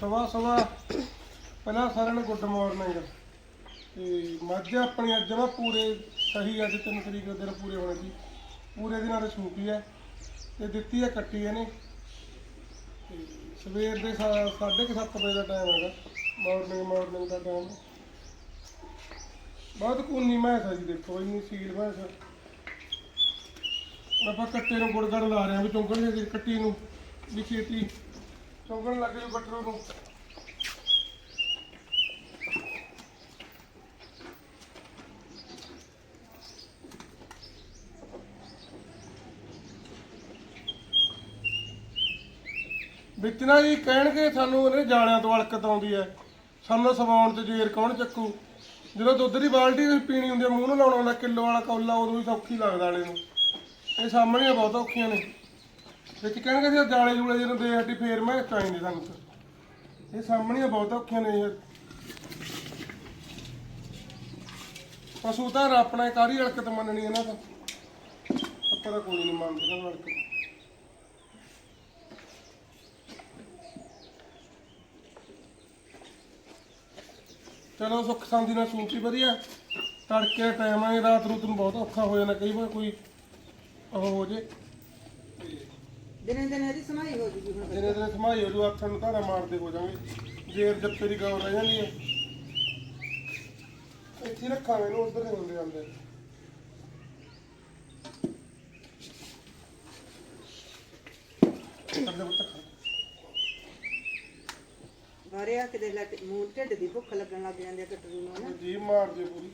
ਸਵਾ ਸਵਾ ਪਹਿਲਾਂ ਸਾਰਿਆਂ ਨੂੰ ਗੁੱਡ ਮਾਰਨਿੰਗ ਤੇ ਮੱਝ ਆਪਣੀ ਅੱਜ ਜਮਾ ਪੂਰੇ ਸਹੀ ਅੱਜ ਤਿੰਨ ਤਰੀਕ ਦੇ ਦਿਨ ਪੂਰੇ ਹੋਣੇ ਸੀ। ਪੂਰੇ ਦਿਨਾਂ ਦੇ ਸੂਪੀ ਹੈ ਤੇ ਦਿੱਤੀ ਹੈ ਕੱਟੀ ਇਹਨੇ। ਤੇ ਸਵੇਰ ਦੇ 7:30 ਵਜੇ ਦਾ ਟਾਈਮ ਹੈਗਾ। ਮਾਰਨਿੰਗ ਮਾਰਨਿੰਗ ਦਾ ਟਾਈਮ ਬਹੁਤ ਕੂਨੀ ਮੈਸ ਹੈ ਜੀ, ਦੇਖੋ ਇੰਨੀ ਸੀਲ ਮੈਸ ਹੈ ਆਪਾਂ ਕੱਟੇ ਨੂੰ ਗੁੜਗੜ ਲਾ ਰਹੇ ਹਾਂ ਵੀ ਚੌਂਕਣ ਜੇ ਕੱਟੀ ਨੂੰ ਵੀ ਛੇਤੀ ਚੌਂਕਣ ਲੱਗ ਜੂ ਕੱਟਰੂ ਨੂੰ। ਵਿੱਚ ਨਾ ਜੀ ਕਹਿਣਗੇ ਸਾਨੂੰ ਇਹਨੇ ਜਾਲਿਆਂ ਤੋਂ ਅਲਕਤ ਆਉਂਦੀ ਹੈ। ਸਾਨੂੰ ਸਵਾਉਣ ਤੇ ਜੇਰ ਕੌਣ ਚੱਕੂ? ਜਦੋਂ ਦੁੱਧ ਦੀ ਬਾਲਟੀ ਪੀਣੀ ਹੁੰਦੀ ਹੈ, ਮੂੰਹ ਨੂੰ ਲਾਉਣਾ ਹੁੰਦਾ, ਕਿਲੋ ਵਾਲਾ ਕੌਲਾ ਉਦੋਂ ਵੀ ਸੌਖੀ ਲੱਗਦਾ ਵਾਲੇ ਨੂੰ। ਇਹ ਸਾਹਮਣੇ ਬਹੁਤ ਔਖੀਆਂ ਨੇ। ਵਿੱਚ ਕਹਿਣਗੇ ਜੇ ਜਾਲੇ ਜੂਲੇ ਜਿਹਨੂੰ ਦੇ ਹੱਟੀ ਫੇਰ ਮੈਂ ਚਾਹੀਦੀ ਸਾਨੂੰ ਤਾਂ। ਇਹ ਸਾਹਮਣੇ ਬਹੁਤ ਔਖੀਆਂ ਨੇ ਇਹ। ਪਸ਼ੂ ਤਾਂ ਆਪਣਾ ਕਾਰੀ ਹਲਕਤ ਮੰਨਣੀ ਇਹਨਾਂ ਦਾ। ਆਪਾਂ ਤਾਂ ਕੋਈ ਨਹੀਂ ਮੰਨਦੇ ਇਹਨਾਂ ਨੂੰ ਹਲਕਤ। ਚਲੋ ਸੁੱਖ ਸਾਂਦੀ ਨਾਲ ਸੂਚੀ ਵਧੀਆ। ਤੜਕੇ ਟਾਈਮ ਹੈ ਰਾਤ ਰੂਤ ਨੂੰ ਬਹੁਤ ਔਖਾ ਹੋ ਜਾਂਦਾ, ਕਈ ਵਾਰ ਕੋਈ ਉਹ ਹੋ ਜੇ। ਦਿਨੇ ਦਿਨੇ ਇਹਦੀ ਸਮਾਈ ਹੋ ਜੂਗੀ ਹੁਣ ਦਿਨੇ ਦਿਨੇ ਸਮਾਈ ਹੋ ਜੂ ਹੱਥਾਂ ਨੂੰ ਧਾਰਾ ਮਾਰਦੇ ਹੋ ਜਾਵਾਂਗੇ। ਜੇਰ ਜੱਪੇ ਦੀ ਗਾਉ ਰਹਿ ਜਾਂਦੀ ਹੈ। ਇੱਥੇ ਹੀ ਰੱਖਾਂਗੇ ਇਹਨੂੰ ਉਧਰ ਨਹੀਂ ਹੁੰਦੇ ਜਾਂਦੇ। ਕਰਦੇ ਕਿਤੇ ਲੱਟ ਮੂੰਹ ਢਿੱਡ ਦੀ ਭੁੱਖ ਲੱਗਣ ਲੱਗ ਜਾਂਦੀ ਹੈ ਕਟਰੂ ਨੂੰ ਨਾ ਜੀ ਮਾਰ ਦੇ ਪੂਰੀ।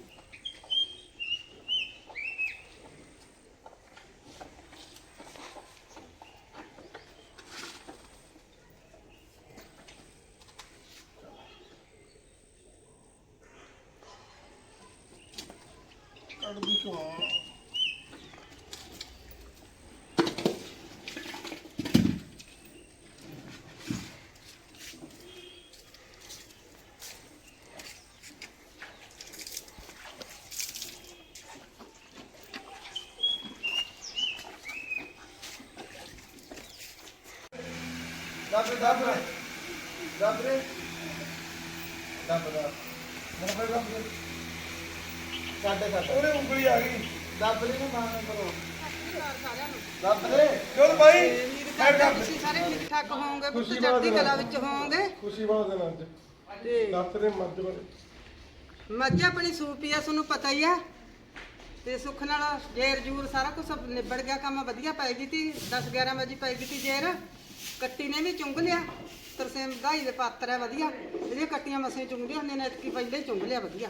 ਕੱਢਦੀ ਚੋਂ ਦੱਬ ਦੱਬ ਦੱਬ ਰੇ ਦੱਬ ਦੱਬ ਮੈਂ ਫਿਰ ਦੱਬ ਦੇ ਸਾਡੇ ਸਾਡੇ। ਉਹਨੇ ਉਂਗਲੀ ਆ ਗਈ। ਦੱਬ ਲਈ ਨਾ ਮਾਰਨ ਕਰੋ। ਦੱਬ ਦੇ। ਚਲ ਭਾਈ ਖੈਰ ਕਰ ਤੁਸੀਂ ਸਾਰੇ ਠੀਕ ਠਾਕ ਹੋਵੋਗੇ ਪੁੱਤ ਖੁਸ਼ੀ ਚੜ੍ਹਦੀ ਬਾਤ ਕਲਾ ਵਿੱਚ ਹੋਵੋਗੇ। ਖੁਸ਼ੀ ਬਾਤ ਦੇ ਨਾਲ ਤੇ ਦੱਸ ਦੇ ਮੱਝ ਬਾਰੇ ਮੱਝ ਆਪਣੀ ਸੂਪੀ ਆ ਤੁਹਾਨੂੰ ਪਤਾ ਹੀ ਆ। ਤੇ ਸੁੱਖ ਨਾਲ ਜੇਰ ਜੂਰ ਸਾਰਾ ਕੁਝ ਨਿਬੜ ਗਿਆ ਕੰਮ ਵਧੀਆ ਪੈ ਗਈ ਤੀ 10 11 ਵਜੇ ਪੈ ਗਈ ਤੀ ਜੇਰ। ਕੱਟੀ ਨੇ ਵੀ ਚੁੰਗ ਲਿਆ। ਤਰਸੇਮ ਵਧਾਈ ਦੇ ਪਾਤਰ ਹੈ ਵਧੀਆ। ਜਿਹੜੀਆਂ ਕੱਟੀਆਂ ਮਸੇ ਚੁੰਗਦੀਆਂ ਹੁੰਦੀਆਂ ਨੇ ਇਤਕੀ ਪਹਿਲੇ ਹੀ ਚੁੰਗ ਲਿਆ ਵਧੀਆ।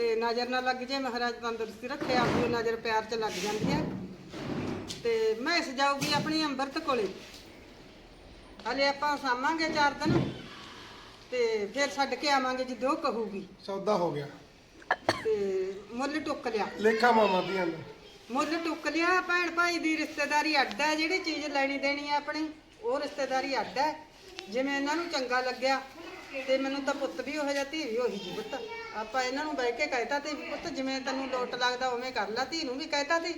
ਤੇ ਨਜ਼ਰ ਨਾ ਲੱਗ ਜੇ ਮਹਾਰਾਜ ਤੰਦਰੁਸਤੀ ਰੱਖੇ ਆਪਣੀ ਨਜ਼ਰ ਪਿਆਰ 'ਚ ਲੱਗ ਜਾਂਦੀ ਹੈ। ਤੇ ਮੈਂ ਜਾਊਗੀ ਆਪਣੀ ਅੰਮ੍ਰਿਤ ਕੋਲੇ। ਹਲੇ ਆਪਾਂ ਸਾਵਾਂਗੇ ਚਾਰ ਦਿਨ ਤੇ ਫਿਰ ਛੱਡ ਕੇ ਆਵਾਂਗੇ ਜਿੱਦੋਂ ਉਹ ਕਹੂਗੀ। ਸੌਦਾ ਹੋ ਗਿਆ। ਤੇ ਮੁੱਲ ਟੁੱਕ ਲਿਆ। ਲੇਖਾ ਮਾਮਾ ਦੀਆਂ ਨੇ। ਮੁੱਲ ਟੁੱਕ ਲਿਆ ਭੈਣ ਭਾਈ ਦੀ ਰਿਸ਼ਤੇਦਾਰੀ ਅੱਡ ਹੈ ਜਿਹੜੀ ਚੀਜ਼ ਲੈਣੀ ਦੇਣੀ ਹੈ ਆਪਣੀ ਉਹ ਰਿਸ਼ਤੇਦਾਰੀ ਅੱਡ ਹੈ। ਜਿਵੇਂ ਇਹਨਾਂ ਨੂੰ ਚੰਗਾ ਲੱਗਿਆ ਤੇ ਮੈਨੂੰ ਤਾਂ ਪੁੱਤ ਵੀ ਉਹ ਜਿਹਾ ਧੀ ਵੀ ਉਹੀ ਜੀ ਪੁੱਤ। ਆਪਾਂ ਇਹਨਾਂ ਨੂੰ ਬਹਿ ਕੇ ਕਹਿਤਾ ਤੇ ਵੀ ਪੁੱਤ ਜਿਵੇਂ ਤੈਨੂੰ ਲੋਟ ਲੱਗਦਾ ਉਵੇਂ ਕਰ ਲੈ ਧੀ ਨੂੰ ਵੀ ਕਹਿਤਾ ਤੇ।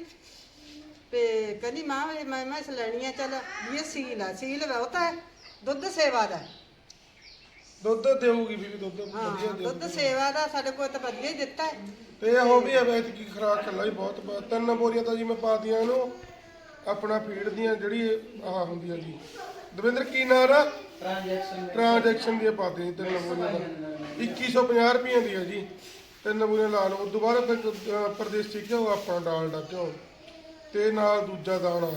ਤੇ ਕਹਿੰਦੀ ਮਾਂ ਇਹ ਮੈਂ ਮੈਂ ਇਸ ਲੈਣੀ ਹੈ ਚੱਲ। ਵੀ ਇਹ ਸੀਲ ਆ ਸੀਲ ਬਹੁਤ ਹੈ ਦੁੱਧ ਸੇਵਾ ਦਾ। ਹੈ। ਦੁੱਧ ਦੇਊਗੀ ਵੀ ਦੁੱਧ ਹਾਂ ਵਧੀਆ ਦੇਊਗੀ। ਦੁੱਧ ਸੇਵਾ ਦਾ ਸਾਡੇ ਕੋਲ ਤਾਂ ਵਧੀਆ ਹੀ ਦਿੱਤਾ ਹੈ। ਤੇ ਇਹ ਹੋ ਵੀ ਹੈ ਵੈਸੇ ਕੀ ਖਰਾਕ ਕੱਲਾ ਹੀ ਬਹੁਤ ਬ- ਤਿੰਨ ਬੋਰੀਆਂ ਤਾਂ ਜੀ ਮੈਂ ਪਾਤੀਆਂ ਇਹਨੂੰ ਆਪਣਾ ਫੀਡ ਦੀਆਂ ਜਿਹੜੀ ਆਹ ਹੁੰਦੀ ਆ ਜੀ। ਦਵਿੰਦਰ ਕੀ ਨਾਮ ਆ ਟ੍ਰਾਂਜੈਕਸ਼ਨ ਟ੍ਰਾਂਜੈਕਸ਼ਨ ਦੀਆਂ ਪਾਤੀਆਂ ਜੀ ਤਿੰਨ ਬੋਰੀਆਂ ਦਾ। 2150 ਰੁਪਏ ਦੀ ਆ ਜੀ। ਤਿੰਨ ਬੋਰੀਆਂ ਲਾ ਲਓ। ਉਦੋਂ ਬਾਅਦ ਫਿਰ ਅਹ, ਪਰਦੇਸੀ ਘਿਓ ਆਪਣਾ ਡਾਲਡਾ ਘਿਓ ਤੇ ਨਾਲ ਦੂਜਾ ਦਾਣਾ।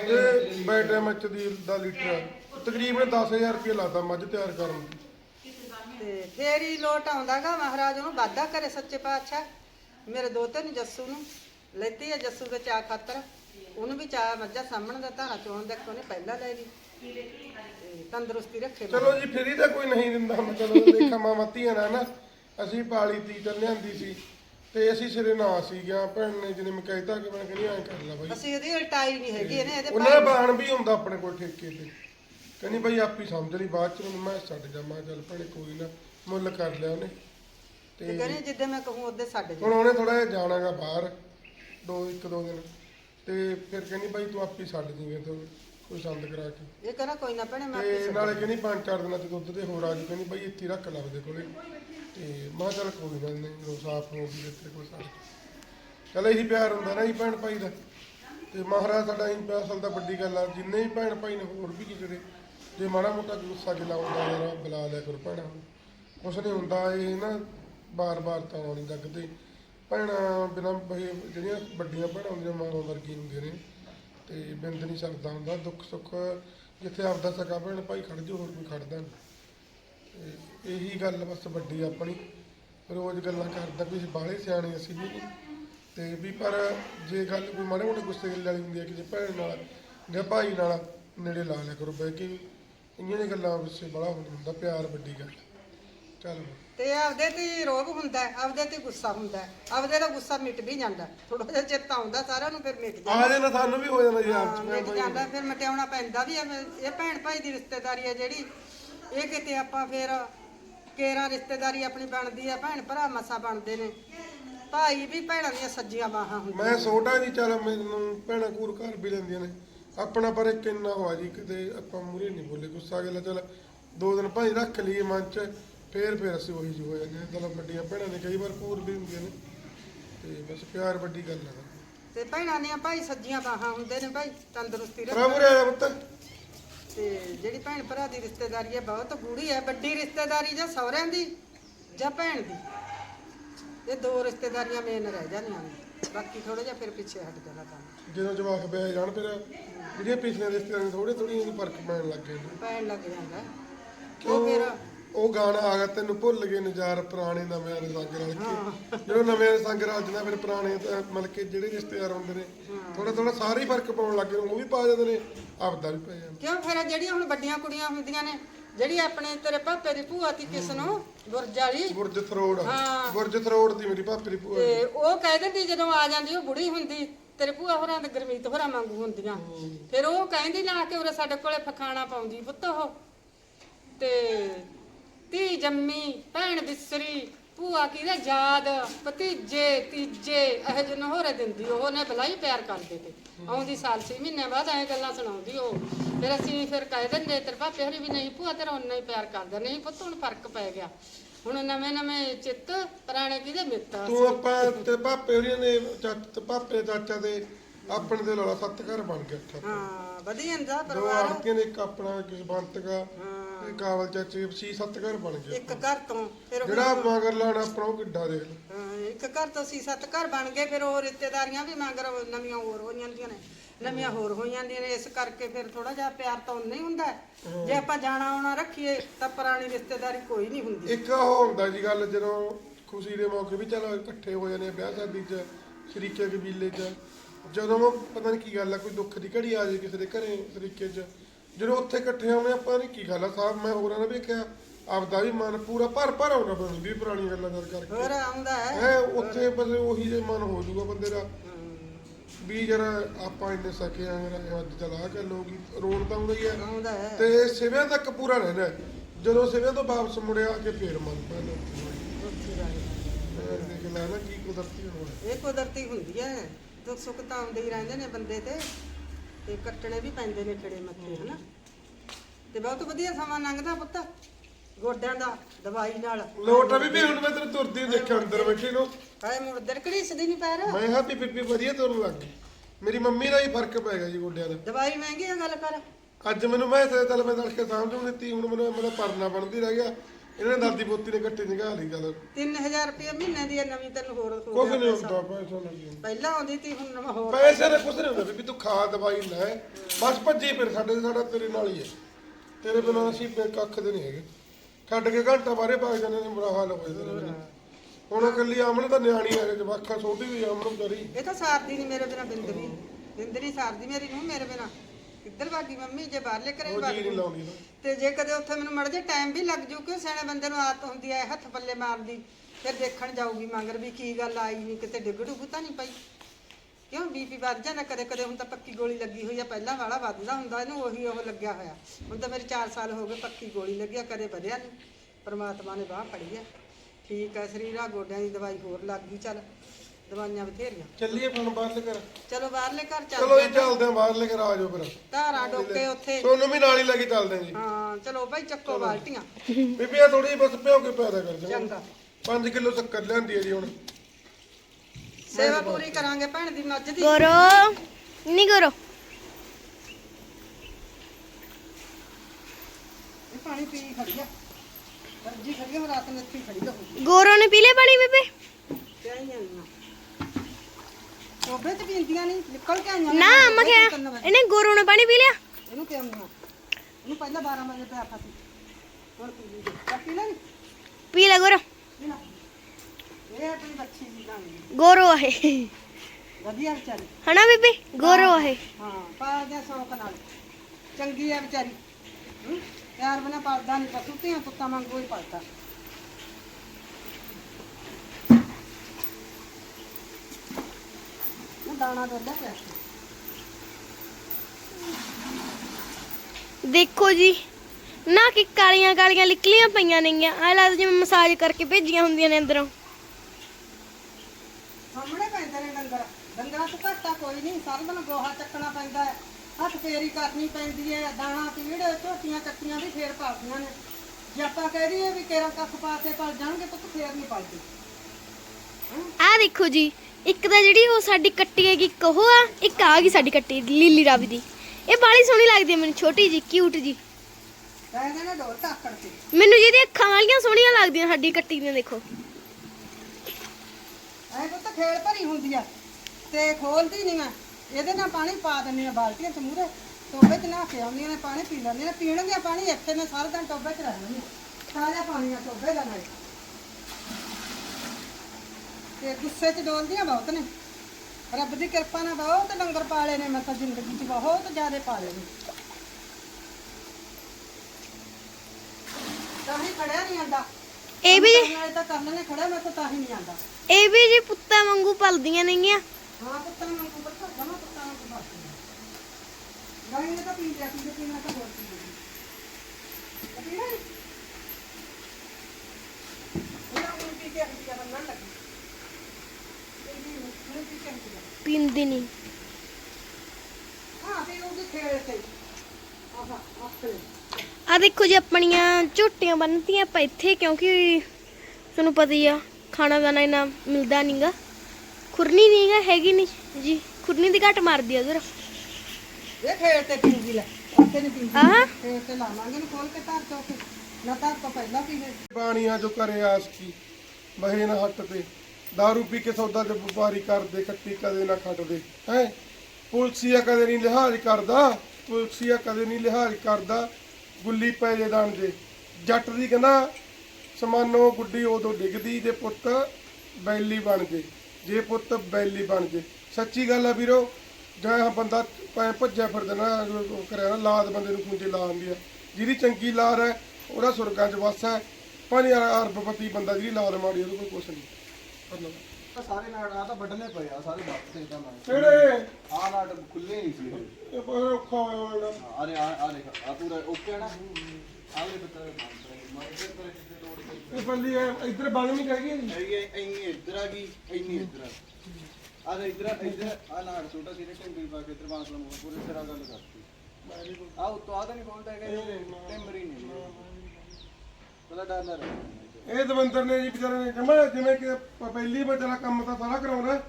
ਤੇ ਬੈਟਰਮੈਚ ਦੀ ਦਾ ਲੀਟਰ। ਤਕਰੀਬਨ 10000 ਰੁਪਏ ਲਾਤਾ ਮੱਝ ਤਿਆਰ ਕਰਨ ਨੂੰ। ਤੇ ਫੇਰ ਹੀ ਲੋਟ ਆਉਂਦਾਗਾ ਮਹਾਰਾਜ ਉਹਨੂੰ। ਵਾਧਾ ਕਰੇ ਸੱਚੇ ਪਾਤਸ਼ਾਹ। ਮੇਰੇ ਦੋਤੇ ਨੂੰ ਜੱਸੂ ਨੂੰ। ਲੈਤੀ ਹੈ ਜੱਸੂ ਦੇ ਚਾਹ ਖਾਤਰ। ਉਹਨੂੰ ਵੀ ਚਾਹ ਮੱਝਾਂ ਸਾਹਮਣੇ ਦਾ ਧਾਰਾ ਚੋਣ ਦੇ ਉਹਨੇ ਪਹਿਲਾਂ ਲੈ ਲਈ। ਤੰਦਰੁਸਤੀ ਰੱਖੇ ਚਲੋ ਜੀ ਫਰੀ ਤਾਂ ਕੋਈ ਨਹੀਂ ਦਿੰਦਾ। ਮੈਂ ਚਲੋ ਦੇਖਾਂ ਮਾਮਾ ਧੀਆਂ ਨਾਲ ਨਾ ਅਸੀਂ ਪਾਲੀ ਤੀ ਤਾਂ ਲਿਆਂਦੀ ਸੀ ਤੇ ਅਸੀਂ ਸਿਰੇ ਨਾ ਸੀ ਗਿਆ। ਭੈਣ ਨੇ ਜਿਹਨੇ ਮੈਂ ਕਹਿਤਾ ਕਿ ਮੈਂ ਕਹਿੰਦੀ ਐਂ ਕਰ ਲੈ ਬਾਈ। ਅਸੀਂ ਉਹਦੀ ਉਲਟਾਈ ਨਹੀਂ ਹੈਗੀ ਇਹਨੇ ਇਹਦੇ ਉਹਨਾਂ ਦਾ ਬਾਣ ਵੀ ਹੁੰਦਾ ਆਪਣੇ ਕੋਲ ਠੇਕੇ ਤੇ। ਕਹਿੰਦੀ ਬਾਈ ਆਪੀ ਸਮਝ ਲਈ ਬਾਅਦ ਚ ਮੈਨੂੰ ਮੈਂ ਛੱਡ ਜਾ। ਮੈਂ ਚੱਲ ਭੈਣੇ ਕੋਈ ਨਾ ਮੁੱਲ ਕਰ ਲਿਆ ਉਹਨੇ। ਤੇ ਕਹਿੰਦੇ ਜਿੱਦੇ ਮੈਂ ਕਹੂੰ ਉਹਦੇ ਛੱਡ ਜਾ। ਹੁਣ ਉਹਨੇ ਥੋੜਾ ਜਿਹਾ ਜਾਣਾਗਾ ਬਾਹਰ ਦੋ ਇੱਕ ਦੋ ਦਿਨ। ਤੇ ਫਿਰ ਕਹਿੰਦੀ ਬਾਈ ਤੂੰ ਆਪੀ ਛੱਡ ਜੀਵੇਂ ਤੂੰ ਕੋਈ ਸੰਦ ਕਰਾ ਕੇ ਇਹ ਕਹਿੰਦਾ ਕੋਈ ਨਾ ਭੈਣੇ ਮੈਂ ਤੇ ਨਾਲੇ ਕਹਿੰਦੀ ਪੰਜ ਚਾਰ ਦਿਨਾਂ ਚ ਦੁੱਧ ਦੇ ਹੋਰ ਆ ਜੀ ਕਹਿੰਦੀ ਬਈ ਇੱਥੇ ਹੀ ਰੱਖ ਲਾ ਉਹਦੇ ਕੋਲੇ। ਤੇ ਮੈਂ ਚੱਲ ਕੋਈ ਗੱਲ ਨਹੀਂ ਜਦੋਂ ਸਾਫ਼ ਹੋ ਗਈ ਤੇ ਕੋਈ ਸਾਰ ਚਲ ਇਹੀ ਪਿਆਰ ਹੁੰਦਾ ਨਾ ਜੀ ਭੈਣ ਭਾਈ ਦਾ। ਤੇ ਮਹਾਰਾਜ ਸਾਡਾ ਇਹੀ ਪਿਆਰ ਅਸਲ ਤਾਂ ਵੱਡੀ ਗੱਲ ਆ ਜਿੰਨੇ ਵੀ ਭੈਣ ਭਾਈ ਨੇ ਹੋਰ ਵੀ ਕਿਸੇ ਦੇ ਜੇ ਮਾੜਾ ਮੋਟਾ ਗੁੱਸਾ ਗਿਲਾ ਹੁੰਦਾ ਯਾਰ ਬੁਲਾ ਲਿਆ ਕਰੋ ਭੈਣਾਂ ਕੁਛ ਨਹੀਂ ਹੁੰਦਾ ਇਹ ਨਾ ਬਾਰ-ਬਾਰ ਤਾਂ ਨਹੀਂ ਲੱਗਦੇ। ਭੈਣਾਂ ਬਿਨਾਂ ਜਿਹੜੀਆਂ ਵੱਡੀਆਂ ਭੈਣਾਂ ਹੁੰਦੀਆਂ ਮਾਂ ਵਰਗੀ ਹੁੰਦੀਆਂ ਨੇ ਤੇ ਬਿੰਦ ਨਹੀਂ ਸਕਦਾ ਹੁੰਦਾ, ਦੁੱਖ ਸੁੱਖ ਜਿੱਥੇ ਆਪਦਾ ਸਕਾ ਭੈਣ ਭਾਈ ਖੜ ਜਾਓ ਹੋਰ ਕੋਈ ਖੜਦਾ ਨਹੀਂ। ਤੇ ਇਹੀ ਗੱਲ ਬਸ ਵੱਡੀ ਆਪਣੀ, ਰੋਜ਼ ਗੱਲਾਂ ਕਰਦਾ ਵੀ ਅਸੀਂ ਬਾਹਲੇ ਸਿਆਣੇ ਅਸੀਂ ਵੀ। ਨਹੀਂ ਤੇ ਵੀ ਪਰ ਜੇ ਗੱਲ ਕੋਈ ਮਾੜੇ ਮੋਟੇ ਗੁੱਸੇ ਵਾਲੀ ਹੁੰਦੀ ਹੈ ਕਿ ਜੇ ਭੈਣ ਨਾਲ ਜਾਂ ਭਾਈ ਨਾਲ ਨੇੜੇ ਲਾ ਲਿਆ ਕਰੋ ਬਹਿ ਕੇ ਇੰਨੀਆਂ ਜਿਹੀਆਂ ਗੱਲਾਂ ਵਿੱਚ ਬੜਾ ਹੁੰਦਾ ਪਿਆਰ ਵੱਡੀ ਗੱਲ ਚੱਲ ਤੇ ਆਪਦੇ ਤੇ ਰੋਗ ਹੁੰਦਾ ਹੈ, ਆਪਦੇ ਤੇ ਗੁੱਸਾ ਹੁੰਦਾ ਹੈ। ਆਪਦੇ ਦਾ ਗੁੱਸਾ ਮਿਟ ਵੀ ਜਾਂਦਾ ਥੋੜਾ ਜਿਹਾ ਚਿੱਤਾ ਆਉਂਦਾ ਸਾਰਿਆਂ ਨੂੰ ਫਿਰ ਮਿਟ ਜਾਂਦਾ। ਆ ਜੇ ਨਾ ਸਾਨੂੰ ਵੀ ਹੋ ਜਾਂਦਾ ਜੀ ਆਪ ਹਾਂ, ਚ ਮਿਟ ਜਾਂਦਾ ਫਿਰ ਮਟਿਆਉਣਾ ਪੈਂਦਾ ਵੀ ਹੈ। ਇਹ ਭੈਣ ਭਾਈ ਦੀ ਰਿਸ਼ਤੇਦਾਰੀ ਹੈ ਜਿਹੜੀ। ਇਹ ਕਿਤੇ ਆਪਾਂ ਫਿਰ ਕੇਰਾ ਰਿਸ਼ਤੇਦਾਰੀ ਆਪਣੀ ਬਣਦੀ ਹੈ ਭੈਣ ਭਰਾ ਮਸਾ ਬਣਦੇ ਨੇ। ਭਾਈ ਵੀ ਭੈਣਾਂ ਦੀਆਂ ਸੱਜੀਆਂ ਬਾਹਾਂ ਹੁੰਦੀਆਂ ਮੈਂ ਛੋਟਾ ਜੀ ਚੱਲ ਮੈਨੂੰ ਭੈਣਾਂ ਘੂਰ ਘਰ ਵੀ ਲੈਂਦੀਆਂ ਨੇ। ਆਪਣਾ ਪਰ ਇੱਕ ਇੰਨਾ ਹੋਆ ਜੀ ਕਿਤੇ ਆਪਾਂ ਮੂਰੇ ਨਹੀਂ ਬੋਲੇ ਗੁੱਸਾ ਗਿਲਾ ਚੱਲ ਦੋ ਦਿਨ ਭਾਈ ਰੱਖ ਲਈਏ ਮਨ ਚ। ਫੇਰ ਫੇਰ ਅਸੀਂ ਉਹੀ ਜਿਹੇ ਹੋ ਜਾਂਦੇ ਹਾਂ ਚੱਲ ਵੱਡੀਆਂ ਭੈਣਾਂ ਨੇ ਕਈ ਵਾਰ ਘੂਰ ਵੀ ਹੁੰਦੀਆਂ ਨੇ। ਤੇ ਬਸ ਪਿਆਰ ਵੱਡੀ ਗੱਲ ਹੈ ਤੇ ਭੈਣਾਂ ਦੀਆਂ ਭਾਈ ਸੱਜੀਆਂ ਬਾਹਾਂ ਹੁੰਦੇ ਨੇ ਭਾਈ ਤੰਦਰੁਸਤੀ ਰੱਖ ਪ੍ਰਭੂ ਰਿਆ ਪੁੱਤ। ਤੇ ਜਿਹੜੀ ਭੈਣ ਭਰਾ ਦੀ ਰਿਸ਼ਤੇਦਾਰੀ ਹੈ ਬਹੁਤ ਗੂੜੀ ਹੈ। ਵੱਡੀ ਰਿਸ਼ਤੇਦਾਰੀ ਜਾਂ ਸਹੁਰਿਆਂ ਦੀ ਜਾਂ ਭੈਣ ਦੀ? ਇਹ ਦੋ ਰਿਸ਼ਤੇਦਾਰੀਆਂ ਮੇਨ ਰਹਿ ਜਾਂਦੀਆਂ ਨੇ। ਬਾਕੀ ਥੋੜਾ ਜਿਹਾ ਫਿਰ ਪਿੱਛੇ ਹਟ ਜਾਣਾ ਕੰਮ ਜਦੋਂ ਜਵਾਕ ਬਹਿ ਜਾਣ ਫਿਰ ਜਿਹੜੀਆਂ ਪਿਛਲੇ ਰਿਸ਼ਤੇਦਾਰਾਂ ਥੋੜੇ ਥੋੜੀ ਜਿਹੀ ਫ਼ਰਕ ਪੈਣ ਲੱਗ ਗਏ ਨੇ ਪੈਣ ਲੱਗ ਜਾਂਦਾ। ਉਹ ਫਿਰ ਉਹ ਗਾਣਾ ਆ ਗਿਆ ਤੈਨੂੰ ਭੁੱਲ ਗਏ ਨਜ਼ਾਰ ਪੁਰਾਣੇ ਨਵਿਆਂ ਦੇ ਸੰਗ ਰਲ ਕੇ। ਜਦੋਂ ਨਵੇਂ ਦੇ ਸੰਗ ਰਲ ਜਾਂਦਾ ਫਿਰ ਪੁਰਾਣੇ ਤਾਂ ਮਤਲਬ ਕਿ ਜਿਹੜੇ ਰਿਸ਼ਤੇਦਾਰ ਹੁੰਦੇ ਨੇ ਥੋੜਾ ਥੋੜਾ ਸਾਰੇ ਹੀ ਫ਼ਰਕ ਪਾਉਣ ਲੱਗ ਉਹ ਵੀ ਪਾ ਜਾਂਦੇ ਨੇ ਆਪਦਾ ਵੀ ਪੈ ਜਾਂਦਾ। ਕਿਉਂ ਫਿਰ ਜਿਹੜੀਆਂ ਹੁਣ ਵੱਡੀਆਂ ਕੁੜੀਆਂ ਹੁੰਦੀਆਂ ਨੇ ਜਿਹੜੀ ਆਪਣੇ ਤੇਰੇ ਪਾਪੇ ਦੀ ਭੂਆ ਤੀ ਕਿਸ ਨੂੰ? ਬੁਰਜ ਵਾਲੀ? ਬੁਰਜ ਥਰੋੜ ਹਾਂ। ਬੁਰਜ ਥਰੋੜ ਦੀ ਮੇਰੀ ਭਾਪੀ ਦੀ ਭੂਆ ਤੇ ਉਹ ਕਹਿ ਦਿੰਦੀ ਜਦੋਂ ਆ ਜਾਂਦੀ ਉਹ ਬੁੜੀ ਹੁੰਦੀ ਤੇਰੇ ਭੂਆ ਹੋਰਾਂ ਤੇ ਗਰਮੀਤ ਹੋਰਾਂ ਵਾਂਗੂ ਹੁੰਦੀਆਂ। ਫਿਰ ਉਹ ਕਹਿੰਦੀ ਨਾ ਕਿ ਉਰੇ ਸਾਡੇ ਕੋਲੇ ਫਖਾਣਾ ਪਾਉਂਦੀ ਪੁੱਤ ਉਹ। ਤੇ ਧੀ ਜੰਮੀ ਭੈਣ ਬਿਸਰੀ ਭੂਆ ਕਿਹਦੇ ਯਾਦ? ਭਤੀਜੇ ਤੀਜੇ ਇਹ ਜਿਹਨ ਹੋਰੇ ਦਿੰਦੀ ਉਹ ਨੇ ਬਲਾਈ ਪਿਆਰ ਕਰਦੇ ਤੇ ਆਉਂਦੀ ਸਾਲ ਛੇ ਮਹੀਨੇ ਬਾਅਦ ਐ ਗੱਲਾਂ ਸੁਣਾਉਂਦੀ ਉਹ। ਫਿਰ ਅਸੀਂ ਫਿਰ ਕਹਿ ਦਿੰਦੇ ਤੇਰੇ ਪਾਪੇ ਹੋਰੀ ਵੀ ਨਹੀਂ ਭੂਆ ਤੇਰਾ ਉਨਾ ਹੀ ਪਿਆਰ ਕਰਦਾ। ਨਹੀਂ ਪੁੱਤ ਹੁਣ ਫ਼ਰਕ ਪੈ ਗਿਆ। ਹੁਣ ਨਵੇਂ ਨਵੇਂ ਚਿੱਤ ਪੁਰਾਣੇ ਕਿਹਦੇ ਮਿੱਤ ਤੂੰ ਆਪਾਂ ਤੇ ਭਾਪੇ ਹੋਰੀਆਂ ਨੇ ਚਾਚਾ ਪਾਪੇ ਚਾਚਾ ਦੇ ਆਪਣੇ ਦੇ ਲਾਲਾ ਸੱਤ ਘਰ ਬਣ ਗਿਆ। ਹਾਂ ਵਧੀਆ ਹੁੰਦਾ ਦੋ ਪਰਿਵਾਰ। ਨੇ ਇੱਕ ਆਪਣਾ ਇੱਕ ਬੰਤਗਾ ਹਾਂ। ਇੱਕ ਕਾਵਲ ਚਾਚੇ ਛੇ ਸੱਤ ਘਰ ਬਣ ਗਏ ਇੱਕ ਘਰ ਤੋਂ ਫਿਰ ਜਿਹੜਾ ਮਗਰ ਲਾਣਾ ਉਹ ਕਿੱਡਾ ਦੇਖ ਲੈ ਹਾਂ, ਇੱਕ ਘਰ ਤੋਂ ਸੀ ਸੱਤ ਘਰ ਬਣ ਗਏ ਫਿਰ ਉਹ ਰਿਸ਼ਤੇਦਾਰੀਆਂ ਵੀ ਮੰਗਰ ਨਵੀਆਂ ਹੋਰ ਹੋ ਜਾਂਦੀਆਂ ਨੇ ਨਵੀਆਂ ਹੋਰ ਹੋ ਜਾਂਦੀਆਂ ਨੇ ਇਸ ਕਰਕੇ ਫਿਰ ਥੋੜਾ ਜਿਹਾ ਪਿਆਰ ਤਾਂ ਉਨਾ ਹੀ ਹੁੰਦਾ ਹੈ। ਜੇ ਆਪਾਂ ਜਾਣਾ ਆਉਣਾ ਰੱਖੀਏ ਤਾਂ ਪੁਰਾਣੀ ਰਿਸ਼ਤੇਦਾਰੀ ਕੋਈ ਨਹੀਂ ਹੁੰਦੀ। ਇੱਕ ਉਹ ਹੁੰਦਾ ਜੀ ਗੱਲ ਜਦੋਂ ਖੁਸ਼ੀ ਦੇ ਮੌਕੇ ਵੀ ਚਲੋ ਇਕੱਠੇ ਹੋ ਜਾਂਦੇ ਆ ਵਿਆਹ ਸ਼ਾਦੀ 'ਚ ਸ਼ਰੀਕੇ ਕਬੀਲੇ 'ਚ ਜਦੋਂ ਉਹ ਪਤਾ ਨਹੀਂ ਕੀ ਗੱਲ ਆ ਕੋਈ ਦੁੱਖ ਦੀ ਘੜੀ ਆ ਜੇ ਕਿਸੇ ਦੇ ਘਰੇ ਸ਼ਰੀਕੇ 'ਚ। ਜਦੋਂ ਉੱਥੇ ਇਕੱਠੇ ਆਉਣੇ ਆਪਾਂ ਨਹੀਂ ਕੀ ਗੱਲ ਆ ਸਾਹਿਬ ਮੈਂ ਹੋਰਾਂ ਨੇ ਵੇਖਿਆ ਆਪਦਾ ਵੀ ਮਨ ਪੂਰਾ ਭਰ ਭਰ ਆਉਂਦਾ ਬੰਦੇ ਵੀ ਪੁਰਾਣੀ ਗੱਲਾਂ ਕਰ ਕਰਕੇ। ਹੋਰ ਆਉਂਦਾ ਹੈ। ਹੈ ਉੱਥੇ ਬਸ ਉਹੀ ਜੇ ਮਨ ਹੋ ਜਾਊਗਾ ਬੰਦੇ ਦਾ। ਵੀ ਜਰਾ ਆਪਾਂ ਇੰਨੇ ਸਕੇ ਆ ਜਰਾ ਅੱਜ ਚਲਾ ਕੇ ਲੋਕ ਰੋਣ ਤਾਂ ਆਉਂਦਾ ਹੀ ਹੈ ਆਉਂਦਾ ਹੈ। ਤੇ ਸਿਵਿਆਂ ਤੱਕ ਪੂਰਾ ਰਹਿੰਦਾ ਹੈ। ਜਦੋਂ ਸਿਵਿਆਂ ਤੋਂ ਵਾਪਸ ਮੁੜਿਆ ਕੇ ਫੇਰ ਮਨ ਪੈਂਦਾ ਉੱਥੇ ਰਹਿ ਜਾਂਦਾ। ਮੈਂ ਦੇਖ ਲਾ ਨਾ ਕੀ ਕੁਦਰਤੀ ਹੋਣਾ ਇਹ ਕੁਦਰਤੀ ਹੁੰਦੀ ਹੈ। ਦੁੱਖ ਸੁੱਖ ਤਾਂ ਆਉਂਦੇ ਹੀ ਰਹਿੰਦੇ ਨੇ ਬੰਦੇ ਤੇ। ਤੇ ਕੱਟਣੇ ਵੀ ਪੈਂਦੇ ਨੇ ਖੜੇ ਮੱਥੇ ਹਨਾ? ਤੇ ਬਹੁਤ ਵਧੀਆ ਸਮਾਂ ਲੰਘਦਾ ਪੁੱਤ ਗੋਡਿਆਂ ਦਾ ਦਵਾਈ ਨਾਲ। ਲੋਟ ਵੀ ਵੀ ਹੁਣ ਮੈਂ ਤੈਨੂੰ ਤੁਰਦੀ ਨੂੰ ਦੇਖਿਆ ਅੰਦਰ ਬੈਠੀ ਨੂੰ। ਹਾਏ ਮੁੜ ਦਰਕੜੀ ਸਦੀ ਨਹੀਂ ਪੈਰ? ਮੈਂ ਕਿਹਾ ਵੀ ਬੀਬੀ ਵਧੀਆ ਤੁਰਨ ਲੱਗ ਗਈ। ਮੇਰੀ ਮੰਮੀ ਦਾ ਹੀ ਫ਼ਰਕ ਪੈ ਗਿਆ ਜੀ ਗੋਡਿਆਂ ਦਾ। ਦਵਾਈ ਮਹਿੰਗੀ ਆ ਗੱਲ ਕਰ। ਅੱਜ ਮੈਨੂੰ ਮੈਂ ਤੇ ਚੱਲ ਮੈਂ ਤੜਕੇ ਸਮਝ ਨੂੰ ਦਿੱਤੀ ਹੁਣ ਮੈਨੂੰ ਮੇਰਾ ਪਰਨਾ ਬਣਦੀ ਰਹਿ ਗਿਆ। ਇਹਨਾਂ ਦਾਦੀ ਪੋਤੀ ਨੇ ਇਕੱਠੇ ਨਿਗਾਹ ਲਈ ਗੱਲ। 3000 ਰੁਪਏ ਮਹੀਨੇ ਦੀ ਆ ਨਵੀਂ ਤੈਨੂੰ ਹੋਰ ਹੋ ਕੁਝ ਗਿਆ ਨਹੀਂ ਪੈਸਾ। ਹੁੰਦਾ ਪੈਸਾ ਨਹੀਂ ਪਹਿਲਾਂ ਆਉਂਦੀ ਤੀ ਹੁਣ ਨਵਾਂ ਹੋਰ। ਪੈਸੇ ਦਾ ਕੁਝ ਨਹੀਂ ਹੁੰਦਾ ਬੀਬੀ ਤੂੰ ਖਾ ਦਵਾਈ ਲੈ। ਬਸ ਭੱਜੀ ਫਿਰ ਸਾਡੇ ਸਾਡਾ ਤੇਰੇ ਨਾਲ ਹੀ ਹੈ ਤੇਰੇ ਬਿਨਾਂ ਅਸੀਂ ਬੇ- ਕੱਖ ਦੇ ਨਹੀਂ ਹੈਗੇ। ਛੱਡ ਕੇ ਘੰਟਾ ਬਾਰੇ ਭਾਗ ਜਾਂਦੇ ਨੇ ਬੁਰਾ ਹਾਲ ਹੋ ਜਾਂਦਾ ਮੇਰਾ। ਹੁਣ ਇਕੱਲੀ ਆਮਣ ਤਾਂ ਨਿਆਣੀ ਹੈ ਜਵਾਖਾਂ ਛੋਟੀ ਵੀ ਆਮਣ ਵਿਚਾਰੀ। ਇਹ ਤਾਂ ਸਾਰਦੀ ਨਹੀਂ ਮੇਰੇ ਬਿਨਾ ਬਿੰਦਰੀ। ਬਿੰਦਰੀ ਸਾਰਦੀ ਮੇਰੀ ਨੂੰ ਮੇਰੇ ਬਿਨਾ। ਕਿੱਧਰ ਭਾਗੀ ਮੰਮੀ? ਜੇ ਬਾਹਰਲੇ ਕਰੇ ਉਹ ਜੀ ਨਹੀਂ ਭਾਗੀ ਲਾਉਂਦੀ ਨਾ। ਤੇ ਜੇ ਕਦੇ ਉੱਥੇ ਮੈਨੂੰ ਮੜ ਜੇ ਟਾਈਮ ਵੀ ਲੱਗ ਜੂ ਕਿ ਸਿਆਣੇ ਬੰਦੇ ਨੂੰ ਆਦਤ ਹੁੰਦੀ ਐ ਹੱਥ ਪੱਲੇ ਮਾਰਦੀ? ਫਿਰ ਦੇਖਣ ਜਾਊਗੀ ਮੰਗਰ ਵੀ ਕੀ ਗੱਲ ਆਈ ਨਹੀਂ ਕਿਤੇ ਡਿੱਗ ਡੁੱਗ ਤਾਂ ਨਹੀਂ ਪਈ। ਕਿਉਂ ਬੀਪੀ ਵੱਧ ਜਾਂਦਾ? ਕਦੇ ਕਦੇ ਹੁਣ ਤਾਂ ਪੱਕੀ ਗੋਲੀ ਲੱਗੀ ਹੋਈ ਆ ਪਹਿਲਾਂ ਵਾਲਾ ਵੱਧਦਾ ਹੁੰਦਾ ਇਹਨੂੰ ਉਹੀ ਉਹ ਲੱਗਿਆ ਹੋਇਆ। ਹੁਣ ਤਾਂ ਮੇਰੇ 4 ਸਾਲ ਹੋ ਗਏ ਪੱਕੀ ਗੋਲੀ ਲੱਗਿਆ ਕਦੇ ਵਧਿਆ ਨਹੀਂ ਪਰਮਾਤਮਾ ਨੇ ਬਾਹ ਫੜੀ ਆ। ਠੀਕ ਆ ਸਰੀਰ ਗੋਡਿਆਂ ਦੀ ਦਵਾਈ ਹੋਰ ਲੱਗ ਗਈ ਚੱਲ। ਦਵਾਈਆਂ ਬਥੇਰੀਆਂ। ਚੱਲੀਏ ਫਿਰ ਬਾਹਰ ਲੈ ਕਰ ਚਲੋ ਬਾਹਰਲੇ ਘਰ ਚਲੋ ਚੱਲਦੇ ਇਹ ਚੱਲਦੇ ਆ ਬਾਹਰ ਲੈ ਕੇ ਆ ਜਾਓ ਫਿਰ। ਧਾਰਾਂ ਡੋਕੇ ਉੱਥੇ। ਤੁਹਾਨੂੰ ਵੀ ਨਾਲ ਹੀ ਲੈ ਕੇ ਚੱਲਦੇ ਆ ਜੀ। ਹਾਂ ਚਲੋ ਭਾਈ ਚੱਕੋ ਬਾਲਟੀਆਂ। ਬੀਬੀ ਆ ਥੋੜੀ ਬਸ ਭਿਓ ਕੇ ਪੈਦਾ ਕਰ ਜਾਓ। ਚੰਗਾ। 5 ਕਿਲੋ ਸ਼ੱਕਰ ਲਿਆਂਦੀ ਹੈ ਜੀ ਹੁਣ। ਸੇਵਾ ਪੂਰੀ ਕਰਾਂਗੇ ਭੈਣ ਦੀ ਮੱਝ ਦੀ। ਕਰੋ ਨਹੀਂ ਕਰੋ ਇਹ ਪਾਣੀ ਪੀ ਖੜੀ ਆ। ਰੱਜੀ ਖੜੀ ਆ ਰਾਤ ਨੂੰ ਇੱਥੇ ਹੀ ਖੜੀ ਰਹੂਗੀ ਗੋਰੋ ਨੇ ਪੀ ਲਿਆ ਪਾਣੀ ਬੇਬੇ? ਕਿਆ ਹੀ ਆਈਆਂ ਟੋਬੇ ਤੇ ਪੀਂਦੀਆਂ ਨਹੀਂ ਨਿਕਲ ਕੇ ਆਈਆਂ ਨਾ ਨੇ ਮੈਂ ਕਿਹਾ। ਇਹਨੇ ਗੋਰੋ ਨੇ ਪਾਣੀ ਪੀ ਲਿਆ? ਇਹਨੂੰ ਕਿਉਂ ਨਹੀਂ ਇਹਨੂੰ ਪਹਿਲਾਂ 12 ਵਜੇ ਪਿਆ ਸੀ। ਹੁਣ ਪੀ ਲਈ ਕੱਟੀ ਲੈ ਨੀ ਪੀ ਲੈ ਗੋਰੋ। ਪੀ ਲੈ। ਇਹ ਆਪਣੀ ਬੱਚੀ ਦੀ ਲਾਂਗੀ ਗੋਰੋ ਆਹੇ ਵਧੀਆ ਵਿਚਾਰੀ। ਹਨਾ ਬੀਬੀ? ਗੋਰੋ ਆਹੇ ਹਾਂ ਪਾਲਦੇ ਆ ਸ਼ੌਕ ਨਾਲ। ਚੰਗੀ ਆ ਵਿਚਾਰੀ। ਹੂੰ? ਪਿਆਰ ਬਿਨਾ ਪਾਲਦਾ ਨਹੀਂ ਪਸ਼ੂ ਧੀਆਂ ਪੁੱਤਾਂ ਵਾਂਗੂ ਹੀ ਪਾਲਦਾ। ਦਾਣਾ ਦੁੱਧ। ਦੇਖੋ ਜੀ ਨਾ ਕਿ ਕਾਲੀਆਂ ਕਾਲੀਆਂ ਨਿਕਲੀਆਂ ਪਈਆਂ ਨੇਗੀਆਂ। ਆ ਲੱਗਦਾ ਜਿਵੇਂ ਮਸਾਜ ਕਰਕੇ ਭੇਜੀਆਂ ਹੁੰਦੀਆਂ ਨੇ ਅੰਦਰੋਂ। ਸਾਹਮਣੇ ਪੈਂਦੇ ਨੇ ਡੰਗਰ। ਡੰਗਰਾਂ ਤੋਂ ਘਾਟਾ ਕੋਈ ਨਹੀਂ ਸਾਰਾ ਦਿਨ ਗੋਹਾ ਚੱਕਣਾ ਪੈਂਦਾ ਹੈ। ਹੱਥ ਫੇਰੀ ਕਰਨੀ ਪੈਂਦੀ ਹੈ ਦਾਣਾ ਪੀੜ ਝੋਟੀਆਂ ਕੱਟੀਆਂ ਵੀ ਫੇਰ ਪਾਲਦੀਆਂ ਨੇ। ਜੇ ਆਪਾਂ ਕਹਿ ਦਈਏ ਵੀ ਕੇਰਾ ਕੱਖ ਪਾ ਕੇ ਪਲ ਜਾਣਗੇ ਪੁੱਤ ਫੇਰ ਨਹੀਂ ਪਲਦੇ। ਆ ਦੇਖੋ ਜੀ ਇੱਕ ਤਾਂ ਜਿਹੜੀ ਉਹ ਸਾਡੀ ਕੱਟੀ ਹੈਗੀ, ਇੱਕ ਉਹ ਆ, ਇੱਕ ਆ ਗਈ ਸਾਡੀ ਕੱਟੀ, ਲੀਲੀ ਰਾਵੀ ਦੀ। ਇਹ ਬਾਲੀ ਸੋਹਣੀ ਲੱਗਦੀ ਹੈ ਮੈਨੂੰ, ਛੋਟੀ ਜੀ ਕਿਊਟ ਜੀ। ਕਹਿੰਦੇ ਨੇ ਡੋਰ ਟਾਕੜ ਤੇ ਮੈਨੂੰ ਜਿਹਦੀ ਅੱਖਾਂ ਵਾਲੀਆਂ ਸੋਹਣੀਆਂ ਲੱਗਦੀਆਂ, ਸਾਡੀ ਕੱਟੀ ਦੀਆਂ, ਦੇਖੋ। ਐ ਪੁੱਤ ਖੇਲ ਭਰੀ ਹੁੰਦੀ ਆ, ਤੇ ਖੋਲਦੀ ਨਹੀਂ ਆ ਇਹਦੇ ਨਾਲ ਪਾਣੀ ਪਾ ਦਿੰਦੀ ਆ ਬਾਲਟੀਆਂ ਚ ਮੂਰੇ ਟੋਬੇ ਚ ਨਹਾ ਕੇ ਆਉਂਦੀਆਂ ਨੇ, ਪਾਣੀ ਪੀ ਲੈਂਦੀਆਂ ਨੇ, ਪੀਣਗੀਆਂ ਪਾਣੀ, ਇੱਥੇ ਨੇ ਸਾਰਾ ਦਿਨ ਟੋਬੇ ਚ ਰਹਿਣਗੀਆਂ ਤਾਜ਼ਾ ਪਾਣੀ ਆ ਟੋਬੇ ਦਾ ਨਾਲ। ਤੇ ਗੁੱਸੇ ਚ ਡੋਲਦੀਆਂ ਬਹੁਤ ਨੇ। ਰੱਬ ਦੀ ਕਿਰਪਾ ਨਾਲ ਬਹੁਤ ਡੰਗਰ ਪਾਲੇ ਨੇ ਮੈਂ ਤਾਂ ਜ਼ਿੰਦਗੀ ਚ ਬਹੁਤ ਜ਼ਿਆਦੇ ਪਾਲੇ ਨੇ। ਤਾਂ ਹੀ ਖੜਿਆ ਨਹੀਂ ਆਂਦਾ ਇਹ ਵੀ ਨਾਲੇ ਤਾਂ ਕਰਨ ਨੇ ਖੜਿਆ ਮੈਂ ਤਾਂ ਤਾਂ ਹੀ ਨਹੀਂ ਆਂਦਾ ਇਹ ਵੀ ਜੀ ਪੁੱਤਾਂ ਵਾਂਗੂ ਪਲਦੀਆਂ ਨੇਗੀਆਂ। ਹਾਂ ਪੁੱਤਾਂ ਨੂੰ ਬੱਚਾ ਜਮਾ ਪੁੱਤਾਂ ਨੂੰ ਬਾਤ ਗਾਈ ਨੇ। ਤਾਂ ਪੀ ਲਿਆ ਪੀ ਲਿਆ ਪੀਣਾ ਤਾਂ ਹੋਰ ਪੀ ਲਿਆ ਪੀਣਾ ਨਹੀਂ ਉਹਨਾਂ ਨੂੰ ਪੀ ਕੇ ਹੱਟੀ ਆ ਬੰਨਣ ਲੱਗੀ ਇਹ ਨਹੀਂ ਪੀ ਕੇ ਹੱਟੀ ਆ ਪੀਂਦੀ ਨਹੀਂ। ਹਾਂ ਤੇ ਉਹਦੇ ਖੇਲ ਤੇ ਆਹਾ ਆਪੇ ਆ ਦੇਖੋ ਜੀ ਆਪਣੀਆਂ ਝੋਟੀਆਂ ਬੰਨਤੀਆਂ ਆਪਾਂ ਇੱਥੇ ਕਿਉਂਕਿ ਤੁਹਾਨੂੰ ਪਤਾ ਹੀ ਆ ਖਾਣਾ ਦਾਣਾ ਇਹਨਾਂ ਮਿਲਦਾ ਨਹੀਂਗਾ ਖੁਰਨੀ ਨਹੀਂਗਾ ਹੈਗੀ ਨਹੀਂ ਜੀ। ਖੁਰਨੀ ਦੀ ਘੱਟ ਮਾਰਦੀ ਆ ਉਧਰ। ਇਹ ਖੇਲ ਤੇ ਪੀਂਦੀ ਲੈ। ਉੱਥੇ ਨਹੀਂ ਪੀਂਦੀ। ਆਹ। ਖੇਲ ਤੇ ਲਾਵਾਂਗੇ ਨੂੰ ਖੋਲ ਕੇ ਧਰ ਚੋ ਕੇ ਨਾ ਧਰ ਤੋਂ ਪਹਿਲਾਂ ਪੀਵੇ। ਬਾਣੀਆਂ ਜੋ ਕਰੇ ਆਸ ਕੀ ਬਹੇ ਨਾ ਹੱਟ ਤੇ। दारू ਪੀ ਕੇ ਸੌਦਾ ਤੇ ਵਪਾਰੀ ਕਰਦੇ ਕੱਟੀ ਕਦੇ ਨਾ ਖੱਟਦੇ ਹੈ ਪੁਲਸੀਆ ਕਦੇ ਨਹੀਂ ਲਿਹਾਜ਼ ਕਰਦਾ ਪੁਲਸੀਆ ਕਦੇ ਨਹੀਂ ਲਿਹਾਜ਼ ਕਰਦਾ ਗੁੱਲੀ ਪੈ ਜੇ ਦਾਣ ਦੇ ਜੱਟ ਦੀ ਕਹਿੰਦਾ ਸਮਾਨੋ ਗੁੱਡੀ ਉਦੋਂ ਡਿੱਗਦੀ ਜੇ ਪੁੱਤ ਬੈਲੀ ਬਣ ਜੇ ਜੇ ਪੁੱਤ ਬੈਲੀ ਬਣ ਜੇ ਸੱਚੀ ਗੱਲ ਆ ਵੀਰੋ ਜਿਹੜਾ ਬੰਦਾ ਪੈ ਭੱਜਿਆ ਫਿਰਦਾ ਨਾ ਉਹ ਕਰਿਆ ਨਾ ਲਾਦ ਬੰਦੇ ਨੂੰ ਖੁੰਝੇ ਲਾ ਹੁੰਦੀ ਆ ਜਿਹਦੀ ਚੰਗੀ ਲਾਰ ਹੈ ਉਹਦਾ ਸੁਰਗਾਂ 'ਚ ਵਸ ਹੈ ਪੰਜ ਅਰਬਪਤੀ ਬੰਦਾ ਜਿਹਦੀ ਲਾਰ ਮਾੜੀ ਉਹਦੇ ਕੋਲ ਕੁਛ ਨਹੀਂ ਧੰਨਵਾਦ। ਸਾਰੇ ਨਾੜ ਆ ਤਾਂ ਵੱਢਣੇ ਪਏ ਆ ਸਾਰੇ ਬਾਤ ਤੇ ਤਾਂ ਮੈਂ ਕਿਹੜੇ? ਆ ਨਾੜ ਖੁੱਲੇ ਨਹੀਂ ਸੀ ਇਹ। ਇਹ ਬੜਾ ਔਖਾ ਹੋਇਆ ਹੋਇਆ ਹਾਂ, ਅਰੇ ਆ ਆ ਦੇਖ ਆ ਪੂਰਾ ਓਕੇ ਆ ਨਾ? ਆ ਲੈ ਬਤਾ ਮੈਂ ਇੱਧਰ ਕਰੇ ਤੇ ਲੋੜ ਨਹੀਂ ਇਹ ਬੱਲੀ ਐ ਇੱਧਰ ਬੰਨਵੀਂ ਕਹਿ ਗਈ? ਹੈਗੀ ਐ, ਇੰਨੀ ਇੱਧਰ ਆ ਗਈ ਇੰਨੀ ਇੱਧਰ ਆ। ਆ ਦੇ ਇੱਧਰ ਇੱਧਰ ਆ ਨਾੜ ਛੋਟਾ ਸੀ ਤੇ ਢੰਗੀ ਪਾ ਕੇ ਤਰਵਾਸ ਨੂੰ ਪੂਰੇ ਤਰ੍ਹਾਂ ਗੱਲ ਕਰਤੀ। ਆ ਉਤੋਂ ਆ ਤਾਂ ਨਹੀਂ ਬੋਲਦਾ ਹੈਗਾ ਟੈਂਬਰੀ ਨਹੀਂ ਪਹਿਲਾਂ ਡਰ ਨਾ ਰਹੇ। ਇਹ ਦਵੰਦਰ ਨੇ ਜੀ ਵਿਚਾਰੇ ਨੇ ਜਮਾ ਜਿਵੇਂ ਕਿ ਪ- ਪਹਿਲੀ ਵਿਚਾਰਾ ਕੰਮ ਤਾਂ ਸਾਰਾ ਕਰਾਉਣਾ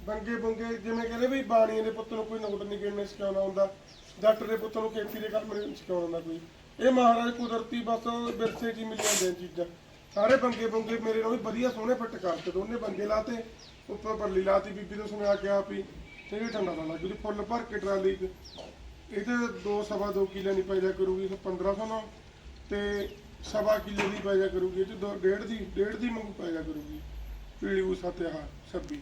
ਬੰਗੇ ਬੰਗੇ ਜਿਵੇਂ ਕਹਿੰਦੇ ਵੀ ਬਾਣੀਏ ਦੇ ਪੁੱਤ ਨੂੰ ਕੋਈ ਨੋਟ ਨਹੀਂ ਗਿਣਨੇ ਸਿਖਾਉਣਾ ਹੁੰਦਾ, ਜੱਟ ਦੇ ਪੁੱਤ ਨੂੰ ਖੇਤੀ ਦੇ ਕੰਮ ਨਹੀਂ ਸਿਖਾਉਣਾ ਹੁੰਦਾ ਕੋਈ। ਇਹ ਮਹਾਰਾਜ ਕੁਦਰਤੀ ਬਸ ਵਿਰਸੇ 'ਚ ਹੀ ਮਿਲ ਜਾਂਦੇ ਚੀਜ਼ਾਂ। ਸਾਰੇ ਬੰਗੇ ਬੰਗੇ ਮੇਰੇ ਨਾਲ ਵੀ ਵਧੀਆ ਸੋਹਣੇ ਫਿੱਟ ਕਰਤੇ ਦੋਨੇ ਬੰਗੇ ਲਾਤੇ, ਉੱਪਰ ਪਰਲੀ ਲਾਤੀ, ਬੀਬੀ ਤੋਂ ਸੁਣਿਆ ਕਿ ਆ ਵੀ ਤੇ ਠੰਡਾ ਨਾ ਲੱਗ ਜੂ ਫੁੱਲ ਭਰ ਕੇ ਟਰਾਲੀ 'ਚ। ਇਹ ਤੇ ਦੋ ਸਵਾ ਦੋ ਕਿੱਲੇ ਨਹੀਂ ਪੈਦਾ ਕਰੂਗੀ 1500 ਨਾਲ ਤੇ ਸਵਾ ਕਿੱਲੇ ਦੀ ਪੈਦਾ ਕਰੂਗੀ, ਇਹ 'ਚ ਦੋ ਡੇਢ ਦੀ ਡੇਢ ਦੀ ਮੰਗੂ ਪੈਦਾ ਕਰੂਗੀ। ਪੀਲੀ ਉਸਾ ਤੇ ਆਹ 26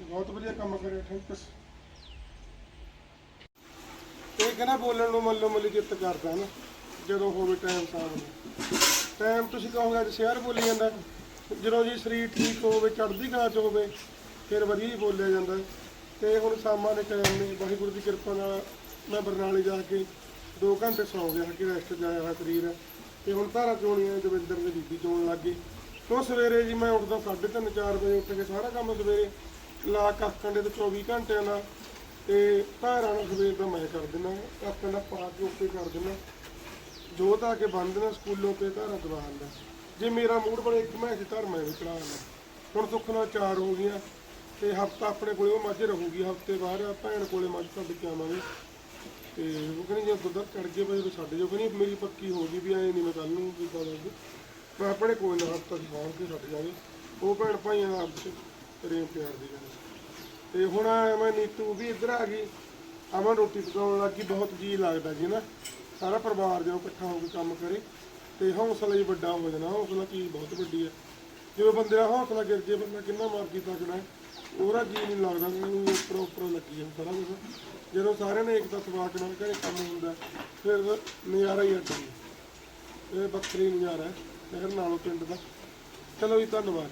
ਬਹੁਤ ਵਧੀਆ ਕੰਮ ਕਰਿਆ ਥੈਂਕਸ ਇਹ ਕਹਿੰਦਾ ਬੋਲਣ ਨੂੰ ਮੱਲੋ ਮੱਲੀ ਜਿੱਤ ਕਰਦਾ ਨਾ, ਜਦੋਂ ਹੋਵੇ ਟਾਈਮ ਸਾਹਮਣੇ ਟਾਈਮ ਤੁਸੀਂ ਕਹੋਗੇ ਅੱਜ ਸ਼ਹਿਰ ਬੋਲੀ ਜਾਂਦਾ, ਜਦੋਂ ਜੀ ਸਰੀਰ ਠੀਕ ਹੋਵੇ, ਚੜ੍ਹਦੀ ਕਲਾ ਚ ਹੋਵੇ, ਫਿਰ ਵਧੀਆ ਹੀ ਬੋਲਿਆ ਜਾਂਦਾ। ਤੇ ਹੁਣ ਸ਼ਾਮਾਂ ਦੇ ਟਾਈਮ ਨੇ, ਵਾਹਿਗੁਰੂ ਦੀ ਕਿਰਪਾ ਨਾਲ ਮੈਂ ਬਰਨਾਲੇ ਜਾ ਕੇ 2 ਘੰਟੇ ਸੌ ਗਿਆ, ਕਿ ਰੈਸਟ ਜਾਇਆ ਸਰੀਰ। ਹੈ ਤੇ ਹੁਣ ਧਾਰਾ ਚੋਣੀਆਂ ਦਵਿੰਦਰ ਦੇ ਬੀਬੀ ਚੋਣ ਲੱਗ। ਗਈ ਤੋਂ ਸਵੇਰੇ ਜੀ ਮੈਂ ਉੱਠਦਾ 3:30 4 ਵਜੇ ਉੱਠ ਕੇ ਸਾਰਾ ਕੰਮ ਸਵੇਰੇ ਲਾ ਕੱਕੰਡੇ ਤੇ 24 ਘੰਟਿਆਂ ਦਾ ਤੇ ਧਾਰਾਂ ਨੂੰ ਸਵੇਰ ਦਾ ਮੈਂ ਕਰ ਦਿੰਦਾ ਕੱਕੰਡ ਦਾ ਪਾ ਉੱਤੇ ਕਰ ਦਿੰਦਾ। ਜੋਤ ਆ ਕੇ ਬੰਦ ਦੇਣਾ ਸਕੂਲੋਂ ਤੇ ਧਾਰਾਂ ਦਵਾ ਦਿੰਦਾ। ਜੇ ਮੇਰਾ ਮੂਡ ਬਣੇ ਇੱਕ ਮੈਂ ਧਰ ਮੈਂ ਵੀ ਚੜਾ ਲੈਂਦਾ ਹੁਣ ਸੁੱਖ ਨਾਲ ਚਾਰ ਹੋ ਗਈਆਂ ਤੇ ਹਫਤਾ ਆਪਣੇ ਕੋਲੇ ਉਹ ਮੱਝ ਰਹੂਗੀ, ਹਫ਼ਤੇ ਬਾਅਦ ਆ ਭੈਣ ਕੋਲੇ ਮੱਝ ਛੱਡ ਕੇ ਆਵਾਂਗੇ ਤੇ ਉਹ ਕਹਿੰਦੀ ਜੇ ਦੁੱਧ ਚੜ ਗਏ ਭਾਈ ਉਹ ਛੱਡ ਜਾਓ ਕਹਿੰਦੀ ਮੇਰੀ ਪੱਕੀ ਹੋ ਗਈ ਵੀ ਐ ਨਹੀਂ ਮੈਂ ਕੱਲ ਨੂੰ ਵੀ ਕਰਾਂਗੀ ਮੈਂ ਆਪਣੇ ਕੋਲ ਨਾ ਹਫਤਾ ਸਾਂਭ ਕੇ ਛੱਡ ਜਾਵੇ ਉਹ ਭੈਣ ਭਾਈਆਂ ਦਾ ਆਪਸ ਪ੍ਰੇਮ ਪਿਆਰ ਦੀ ਗੱਲ ਤੇ ਹੁਣ ਮੈਂ ਨੀਤੂ ਵੀ ਇੱਧਰ ਆ ਗਈ। ਅਮਨ ਰੋਟੀ ਪਕਾਉਣ ਲੱਗੀ, ਬਹੁਤ ਜੀ ਲੱਗਦਾ ਜੀ ਨਾ। ਸਾਰਾ ਪਰਿਵਾਰ ਜਦੋਂ ਇਕੱਠਾ ਹੋ ਕੇ ਕੰਮ ਕਰੇ ਤੇ ਹੌਸਲਾ ਹੀ ਵੱਡਾ ਹੋ ਜਾਣਾ। ਹੌਸਲਾ ਚੀਜ਼ ਬਹੁਤ ਵੱਡੀ ਹੈ। ਜਦੋਂ ਬੰਦੇ ਦਾ ਹੌਸਲਾ ਗਿਰ ਜੇ ਬੰਦਾ ਕਿੰਨਾ ਮਰਜ਼ੀ ਤੱਕਣਾ ਹੈ ਉਹਦਾ ਜੀ ਨਹੀਂ ਲੱਗਦਾ ਮੈਨੂੰ ਉੱਪਰੋਂ ਲੱਗੀ ਹੋ ਸਾਰਾ ਕੁਝ ਜਦੋਂ ਸਾਰਿਆਂ ਨੇ ਇੱਕ ਸਵਾਟ ਨਾਲ ਘਰੇ ਕੰਮ ਹੁੰਦਾ, ਫਿਰ ਨਜ਼ਾਰਾ ਹੀ ਅੱਡ ਇਹ ਬੱਕਰੀ ਨਜ਼ਾਰਾ ਹੈ ਨਗਰ ਨਾਲੋਂ ਪਿੰਡ ਦਾ। ਚਲੋ ਜੀ, ਧੰਨਵਾਦ।